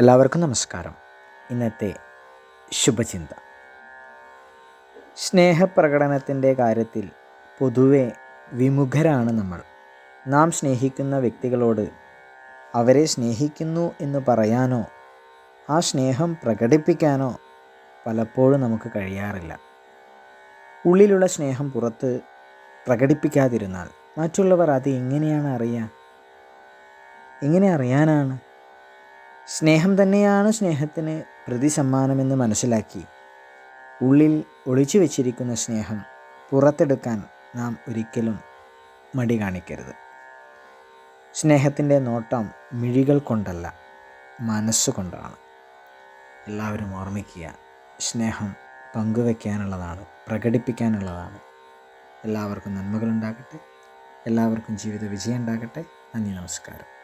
എല്ലാവർക്കും നമസ്കാരം. ഇന്നത്തെ ശുഭചിന്ത. സ്നേഹപ്രകടനത്തിന്റെ കാര്യത്തിൽ പൊതുവെ വിമുഖരാണ് നമ്മൾ. നാം സ്നേഹിക്കുന്ന വ്യക്തികളോട് അവരെ സ്നേഹിക്കുന്നു എന്ന് പറയാനോ ആ സ്നേഹം പ്രകടിപ്പിക്കാനോ പലപ്പോഴും നമുക്ക് കഴിയാറില്ല. ഉള്ളിലുള്ള സ്നേഹം പുറത്ത് പ്രകടിപ്പിക്കാതിരുന്നാൽ മറ്റുള്ളവർ അത് എങ്ങനെയാണ് അറിയുക എങ്ങനെ അറിയാനാണ്? സ്നേഹം തന്നെയാണ് സ്നേഹത്തിന് പ്രതിസമ്മാനമെന്ന് മനസ്സിലാക്കി. ഉള്ളിൽ ഒളിച്ചു വച്ചിരിക്കുന്ന സ്നേഹം പുറത്തെടുക്കാൻ നാം ഒരിക്കലും മടി കാണിക്കരുത്. സ്നേഹത്തിന്റെ നോട്ടം മിഴികൾ കൊണ്ടല്ല മനസ്സുകൊണ്ടാണ് എല്ലാവരും ഓർമ്മിക്കുക സ്നേഹം പങ്കുവയ്ക്കാനുള്ളതാണ് പ്രകടിപ്പിക്കാനുള്ളതാണ്. എല്ലാവർക്കും നന്മകളുണ്ടാകട്ടെ. എല്ലാവർക്കും ജീവിത വിജയം ഉണ്ടാകട്ടെ നന്ദി നമസ്കാരം.